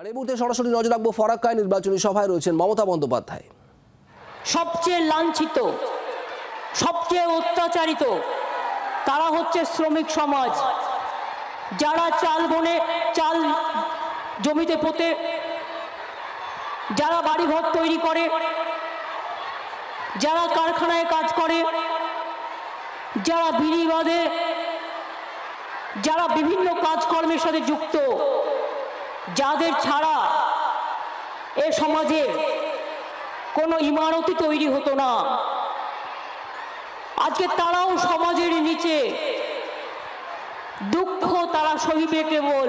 আর এই মুহূর্তে সরাসরি নজর রাখব ফরাক্কায় নির্বাচনী সভায় রয়েছেন মমতা বন্দ্যোপাধ্যায়। সবচেয়ে লাঞ্ছিত, সবচেয়ে অত্যাচারিত তারা হচ্ছে শ্রমিক সমাজ। যারা চাল বনে, চাল জমিতে পোতে, যারা বাড়িঘর তৈরি করে, যারা কারখানায় কাজ করে, যারা বিড়ি বাঁধে, যারা বিভিন্ন কাজকর্মের সাথে যুক্ত যাদের ছাড়া এ সমাজে কোনো ইমারতই তৈরি হতো না। আজকে তারাও সমাজের নিচে দুঃখ তারা সহিবে কেবল,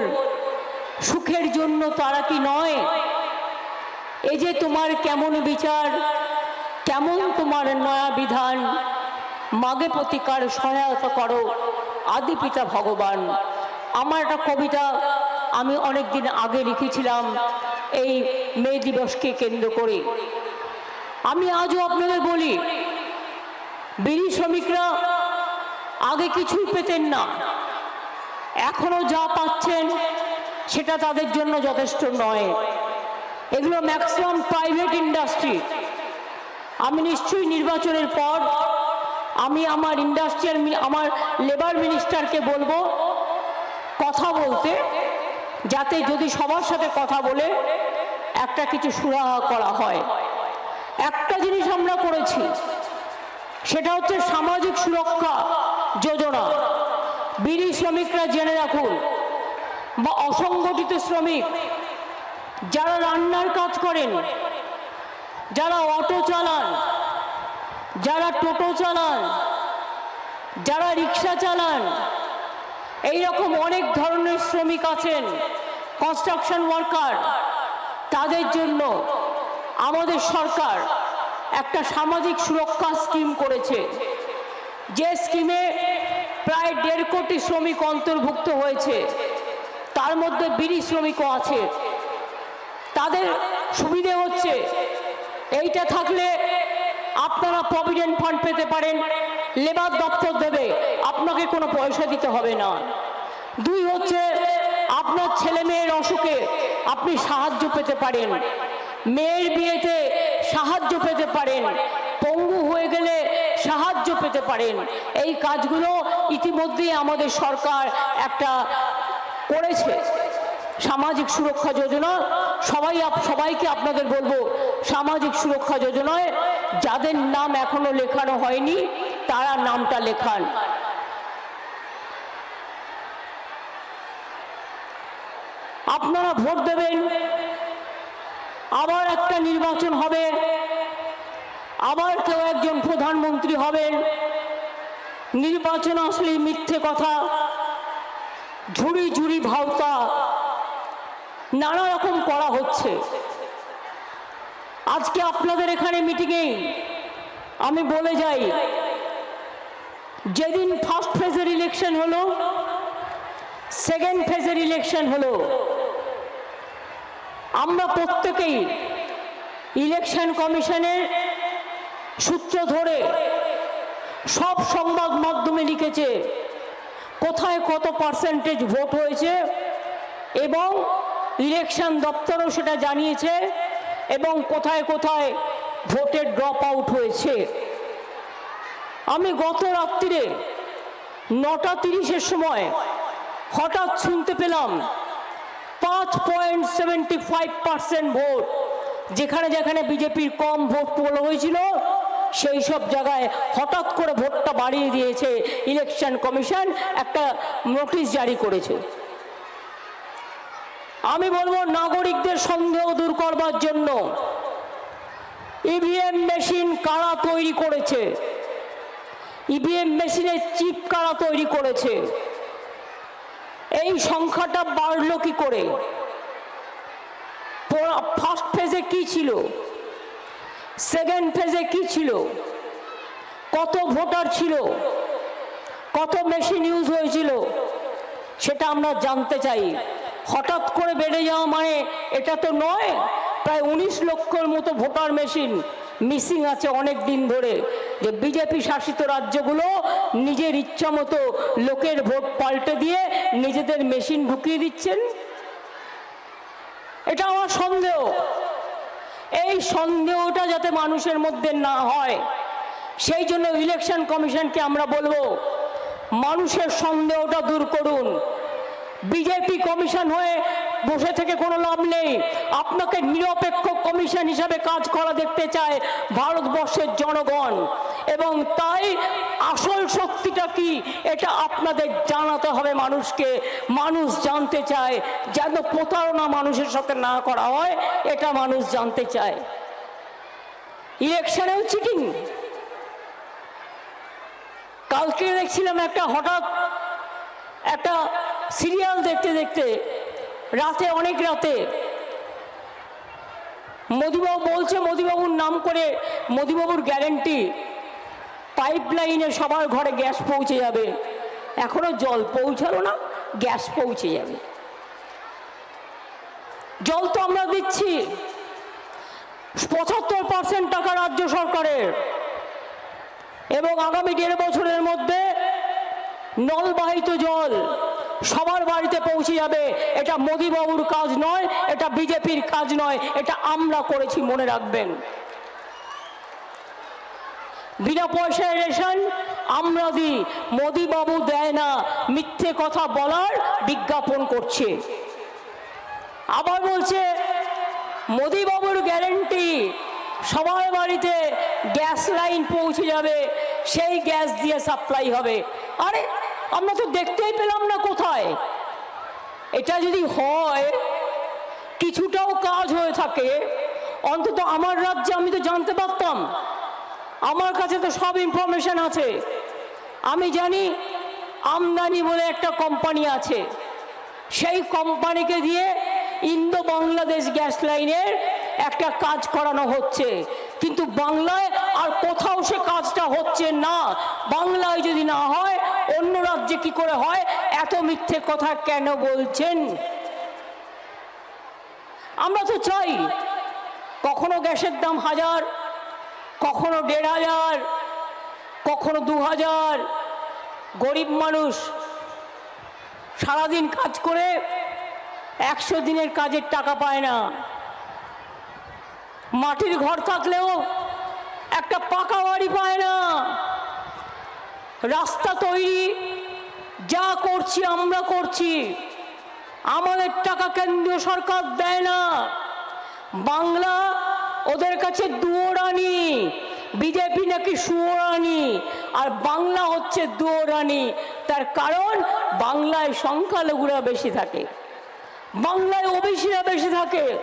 সুখের জন্য তারা কি নয়? এই যে তোমার কেমন বিচার, কেমন তোমার নয়া বিধান, মাগে প্রতিকার সহায়তা করো, আদি পিতা ভগবান। আমার একটা কবিতা আমি অনেক দিন আগে লিখেছিলাম এই মে দিবসকে কেন্দ্র করে। আমি আজও আপনাদের বলি, বিড়ি শ্রমিকরা আগে কিছুই পেতেন না। এখনও যা পাচ্ছেন সেটা তাদের জন্য যথেষ্ট নয়। এগুলো ম্যাক্সিমাম প্রাইভেট ইন্ডাস্ট্রি। আমি নিশ্চয়ই নির্বাচনের পর আমি আমার ইন্ডাস্ট্রিয়াল আমার লেবার মিনিস্টারকে বলব, কথা বলতে যাতে যদি সবার সাথে কথা বলে একটা কিছু সুরাহা করা হয়। একটা জিনিস আমরা করেছি, সেটা হচ্ছে সামাজিক সুরক্ষা যোজনা। বিড়ি শ্রমিকরা জেনে রাখুন বা অসংগঠিত শ্রমিক, যারা রান্নার কাজ করেন, যারা অটো চালান, যারা টোটো চালান, যারা রিক্সা চালান এই রকম অনেক ধরনের শ্রমিক আছেন কনস্ট্রাকশন ওয়ার্কার তাদের জন্য আমাদের সরকার একটা সামাজিক সুরক্ষা স্কিম করেছে। যে স্কিমে প্রায় দেড় কোটি শ্রমিক অন্তর্ভুক্ত হয়েছে, তার মধ্যে বিড়ি শ্রমিকও আছে। তাদের সুবিধে হচ্ছে, এইটা থাকলে আপনারা প্রভিডেন্ট ফান্ড পেতে পারেন লেবার দপ্তর দেবে। আপনাকে কোনো পয়সা দিতে হবে না। দুই হচ্ছে, আপনার ছেলে মেয়ের অসুখে আপনি সাহায্য পেতে পারেন। মেয়ের বিয়েতে সাহায্য পেতে পারেন। পঙ্গু হয়ে গেলে সাহায্য পেতে পারেন। এই কাজগুলো ইতিমধ্যেই আমাদের সরকার একটা করেছে। সামাজিক সুরক্ষা যোজনা, সবাই সবাইকে আপনাদের বলব, সামাজিক সুরক্ষা যোজনায় যাদের নাম এখনও লেখানো হয়নি, তারা নামটা লেখান। আপনারা ভোট দেবেন। আবার একটা নির্বাচন হবে। আবার কেউ একজন প্রধানমন্ত্রী হবেন নির্বাচন আসলে মিথ্যে কথা। ঝুড়ি ঝুড়ি ভাওতা। নানা রকম করা হচ্ছে। আজকে আপনাদের এখানে মিটিংয়ে আমি বলে যাই, যেদিন ফার্স্ট ফেজের ইলেকশন হলো সেকেন্ড ফেজের ইলেকশন হলো আমরা প্রত্যেকেই ইলেকশন কমিশনের সূত্র ধরে সব সংবাদ মাধ্যমে লিখেছে, কোথায় কত পার্সেন্টেজ ভোট হয়েছে এবং ইলেকশন দপ্তরও সেটা জানিয়েছে এবং কোথায় কোথায় ভোটের ড্রপ আউট হয়েছে। আমি গত রাত্রিরে নটা তিরিশের সময় হঠাৎ শুনতে পেলাম পাঁচ point seventy five percent vote. যেখানে যেখানে বিজেপির কম ভোট পোল হয়েছিল, সেই সব জায়গায় হঠাৎ করে ভোটটা বাড়িয়ে দিয়েছে ইলেকশন কমিশন, একটা নোটিশ জারি করেছে। আমি বলব, নাগরিকদের সন্দেহ দূর করবার জন্য ইভিএম মেশিন কারা তৈরি করেছে? ইভিএম মেশিনের চিপ কারা তৈরি করেছে? এই সংখ্যাটা বাড়লো কি করে? ফার্স্ট ফেজে কি ছিল? সেকেন্ড ফেজে কি ছিল? কত ভোটার ছিল? কত মেশিন ইউজ হয়েছিল? সেটা আমরা জানতে চাই। হঠাৎ করে বেড়ে যাওয়া মানে এটা তো নয়, প্রায় উনিশ লক্ষর মতো ভোটার মেশিন মিসিং আছে অনেক দিন ধরে। যে বিজেপি শাসিত রাজ্যগুলো নিজের ইচ্ছা মতো লোকের ভোট পাল্টে দিয়ে নিজেদের মেশিন ঢুকিয়ে দিচ্ছেন? এটা আমার সন্দেহ। এই সন্দেহটা যাতে মানুষের মধ্যে না হয়, সেই জন্য ইলেকশন কমিশনকে আমরা বলব, মানুষের সন্দেহটা দূর করুন। বিজেপি কমিশন হয়ে বসে থেকে কোনো লাভ নেই। আপনাকে নিরপেক্ষ কমিশন হিসাবে কাজ করা দেখতে চায় ভারতবর্ষের জনগণ। এবং তাই আসল শক্তিটা কি, এটা আপনাদের জানাতে হবে মানুষকে। মানুষ জানতে চায় যেন প্রতারণা মানুষের সাথে না করা হয়, এটা মানুষ জানতে চায়। ইলেকশনেও চিটিং। কালকে দেখছিলাম একটা হঠাৎ একটা সিরিয়াল দেখতে দেখতে রাতে, অনেক রাতে। মোদিবাবু বলছে, মোদিবাবুর নাম করে মোদিবাবুর গ্যারেন্টি। পাইপ লাইনে সবার ঘরে গ্যাস পৌঁছে যাবে। এখনও জল পৌঁছালো না, গ্যাস পৌঁছে যাবে। জল তো আমরা দিচ্ছি। পঁচাত্তর পার্সেন্ট টাকা রাজ্য সরকারের। এবং আগামী দেড় বছরের মধ্যে নলবাহিত জল সবার বাড়িতে পৌঁছে যাবে। এটা মোদিবাবুর কাজ নয়, এটা বিজেপির কাজ নয়, এটা আমরা করেছি, মনে রাখবেন। বিনা পয়সায় রেশন আমরা দিই মোদিবাবু দেয় না, মিথ্যে কথা বলার বিজ্ঞাপন করছে। আবার বলছে, মোদিবাবুর গ্যারেন্টি সবার বাড়িতে গ্যাস লাইন পৌঁছে যাবে, সেই গ্যাস দিয়ে সাপ্লাই হবে। আরে আমরা তো দেখতেই পেলাম না কোথায়। এটা যদি হয়, কিছুটাও কাজ হয়ে থাকে, অন্তত আমার রাজ্যে আমি তো জানতে পারতাম। আমার কাছে তো সব ইনফরমেশন আছে। আমি জানি আমদানি বলে একটা কোম্পানি আছে। সেই কোম্পানিকে দিয়ে ইন্দো বাংলাদেশ গ্যাস লাইনের একটা কাজ করানো হচ্ছে। কিন্তু বাংলায় আর কোথাও সে কাজটা হচ্ছে না। বাংলায় যদি না হয় কি করে হয়? এত মিথ্যে কথা কেন বলছেন? আমরা তো চাই কখনো গ্যাসের দাম হাজার, কখনো দেড় হাজার, কখনো দু হাজার। গরিব মানুষ সারাদিন কাজ করে একশো দিনের কাজের টাকা পায় না। মাটির ঘর থাকলেও একটা পাকা বাড়ি পায় না। রাস্তা তৈরি যা করছি, আমরা করছি। আমাদের টাকা কেন্দ্রীয় সরকার দেয় না। বাংলা ওদের কাছে দুয়োরানি, বিজেপি নাকি সুয়োরানি আর বাংলা হচ্ছে দুয়োরানি। তার কারণ, বাংলায় সংখ্যালঘুরা বেশি থাকে। বাংলায় ওবিসিরা বেশি থাকে।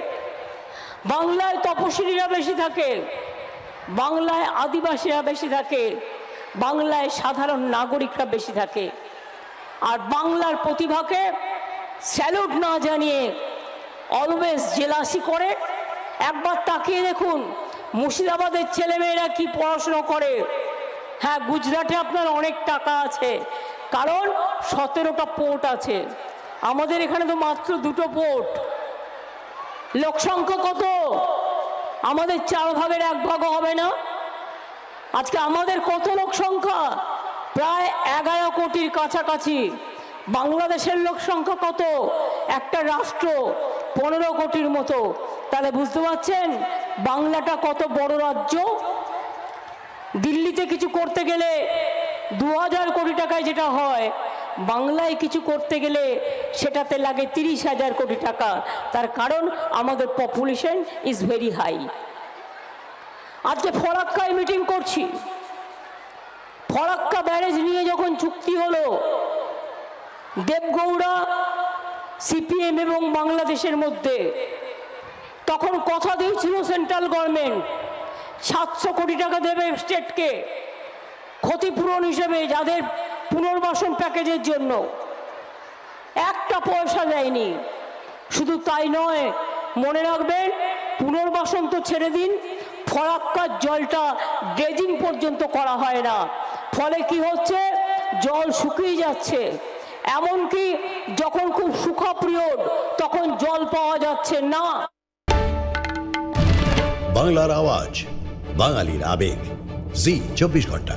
বাংলায় তপশিলীরা বেশি থাকে। বাংলায় আদিবাসীরা বেশি থাকে। বাংলায় সাধারণ নাগরিকরা বেশি থাকে। আর বাংলার প্রতিভাকে স্যালুট না জানিয়ে অলওয়েজ জেলাসি করে। একবার তাকিয়ে দেখুন, মুর্শিদাবাদের ছেলেমেয়েরা কি পড়াশুনো করে। হ্যাঁ গুজরাটে আপনার অনেক টাকা আছে, কারণ সতেরোটা পোর্ট আছে। আমাদের এখানে তো মাত্র দুটো পোর্ট। লোকসংখ্যা কত? আমাদের চার ভাগের এক ভাগও হবে না। আজকে আমাদের কত লোক সংখ্যা? প্রায় এগারো কোটির কাছাকাছি। বাংলাদেশের লোক সংখ্যা কত? একটা রাষ্ট্র পনেরো কোটির মতো। তাহলে বুঝতে পারছেন বাংলাটা কত বড় রাজ্য? দিল্লিতে কিছু করতে গেলে দু হাজার কোটি টাকায় যেটা হয়, বাংলায় কিছু করতে গেলে সেটাতে লাগে তিরিশ হাজার কোটি টাকা। তার কারণ আমাদের পপুলেশন ইজ ভেরি হাই আজকে ফরাক্কায় মিটিং করছি। ফরাক্কা ব্যারেজ নিয়ে যখন চুক্তি হলো, দেবগৌড়া সিপিএম এবং বাংলাদেশের মধ্যে, তখন কথা দিয়েছিল সেন্ট্রাল গভর্নমেন্ট সাতশো কোটি টাকা দেবে স্টেটকে ক্ষতিপূরণ হিসেবে যাদের পুনর্বাসন প্যাকেজের জন্য। একটা পয়সা দেয়নি। শুধু তাই নয়, মনে রাখবেন, পুনর্বাসন তো ছেড়ে দিন ফরাক্কার জলটা ড্রেজিং পর্যন্ত করা হয় না। ফলে কি হচ্ছে? জল শুকিয়ে যাচ্ছে। এমনকি যখন খুব সুখা তখন জল পাওয়া যাচ্ছে না। বাংলার আওয়াজ, বাঙালির আবেগ। জি, চব্বিশ ঘণ্টা।